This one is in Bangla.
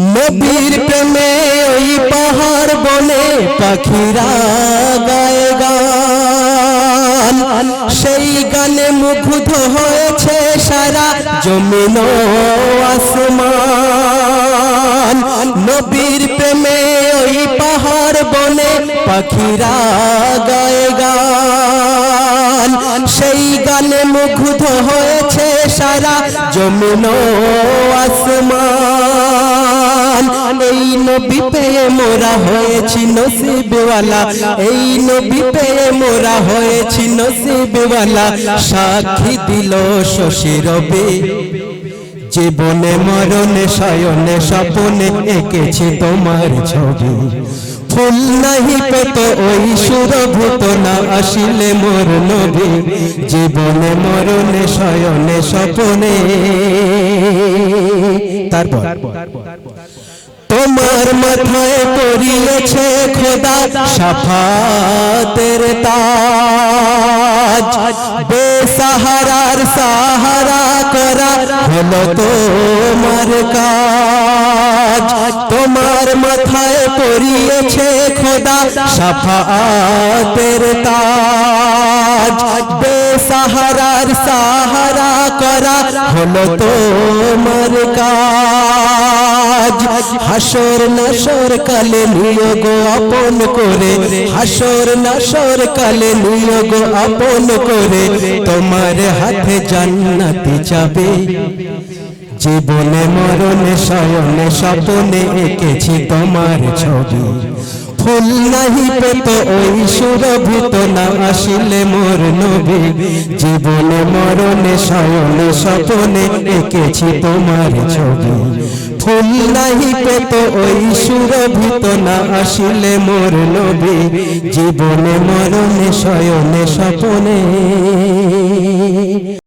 নবীর প্রেমে ওই পাহাড় বনে পাখিরা গায়ে গান। সেই গানে মুগ্ধ হয়েছে সারা জমিন আসমান। নবীর প্রেমে ওই পাহাড় বনে পাখিরা গায়ে গান। সেই গানে মুগ্ধ হয়েছে সারা জমিন আসমান। নবী পেয়ে মোরা হয়েছি নসিবওয়ালা। এই নবী পেয়ে মোরা হয়েছি নসিবওয়ালা। সাক্ষী দিল শশী জীবনে মরণে, শয়নে, স্বপনে এঁকেছি তোমার ছবি। ফুল নাহি পেত ওই সুরভূত না আসিলে মোর নবী। জীবনে মরণে, শয়নে, স্বপনে। তারপর? তোমার মাথায় পড়িয়েছে খোদা সাফাতের তাজ। বেসাহারার সাহারা করা হলো তোমার কাজ। তোমার মাথায় পড়িয়েছে খোদা সাফাতের তাজ। বেসাহারার সাহারা করা হলো তোমার কাজ। হাসর নাসর কালে নিয়োগ আপন করে। হাসর নাসর কালে নিয়োগ আপন করে। তোমার হাতে জান্নাতি যাবে। জীবনে মরণে, শয়নে, স্বপনে এঁকেছি তোমার ছবি। ফুল নাহি পেত ওই সুরভূত না আসিলে মোর নবী। জীবনে মরণে, শয়নে, স্বপনে এঁকেছি তোমার ছবি। ফুল নাহি পেত ওই সুরভিত না আসিলে মোর নবী। জীবনে মরণে শয়নে স্বপনে।